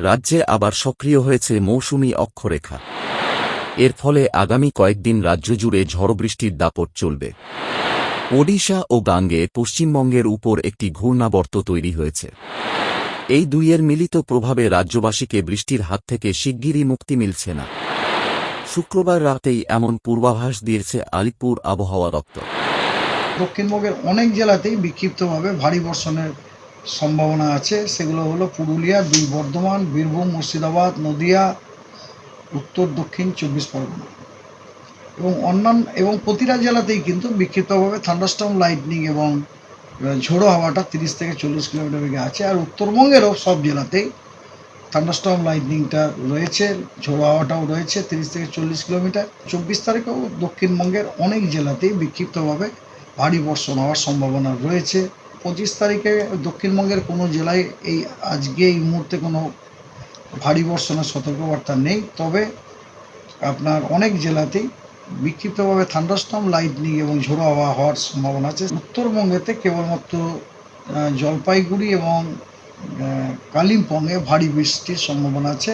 রাজ্যে আবার সক্রিয় হয়েছে মৌসুমি অক্ষরেখা। এর ফলে আগামী কয়েকদিন রাজ্য জুড়ে ঝড় বৃষ্টির দাপট চলবে। ওডিশা ও গাঙ্গে পশ্চিমবঙ্গের উপর একটি ঘূর্ণাবর্ত তৈরি হয়েছে। এই দুইয়ের মিলিত প্রভাবে রাজ্যবাসীকে বৃষ্টির হাত থেকে শিগগিরই মুক্তি মিলছে না। শুক্রবার রাতেই এমন পূর্বাভাস দিয়েছে আলিপুর আবহাওয়া দপ্তর। দক্ষিণবঙ্গের অনেক জেলাতেই বিক্ষিপ্তভাবে ভারী বর্ষণের সম্ভাবনা আছে। সেগুলো হলো পুরুলিয়া বর্ধমান, বীরভূম, মুর্শিদাবাদ, নদিয়া, উত্তর, দক্ষিণ, চব্বিশ পরগনা। এবং অন্যান্য এবং প্রতিটা জেলাতেই কিন্তু বিক্ষিপ্তভাবে থান্ডারস্টর্ম লাইটনিং এবং ঝোড়ো হাওয়াটা তিরিশ থেকে চল্লিশ কিলোমিটার বেগে আছে। আর উত্তরবঙ্গেরও সব জেলাতেই থান্ডারস্টর্ম লাইটনিংটা রয়েছে, ঝোড়ো হাওয়াটাও রয়েছে তিরিশ থেকে চল্লিশ কিলোমিটার। চব্বিশ তারিখেও দক্ষিণবঙ্গের অনেক জেলাতেই বিক্ষিপ্তভাবে ভারী বর্ষণ হওয়ার সম্ভাবনা রয়েছে। পঁচিশ তারিখে দক্ষিণবঙ্গের কোনো জেলায় এই আজকে এই মুহূর্তে কোনো ভারী বর্ষণের সতর্কবার্তা নেই। তবে আপনার অনেক জেলাতেই বিক্ষিপ্তভাবে থান্ডারস্টর্ম লাইটনিং এবং ঝোড়ো হাওয়া হওয়ার সম্ভাবনা আছে। উত্তরবঙ্গেতে কেবলমাত্র জলপাইগুড়ি এবং কালিম্পংয়ে ভারী বৃষ্টির সম্ভাবনা আছে।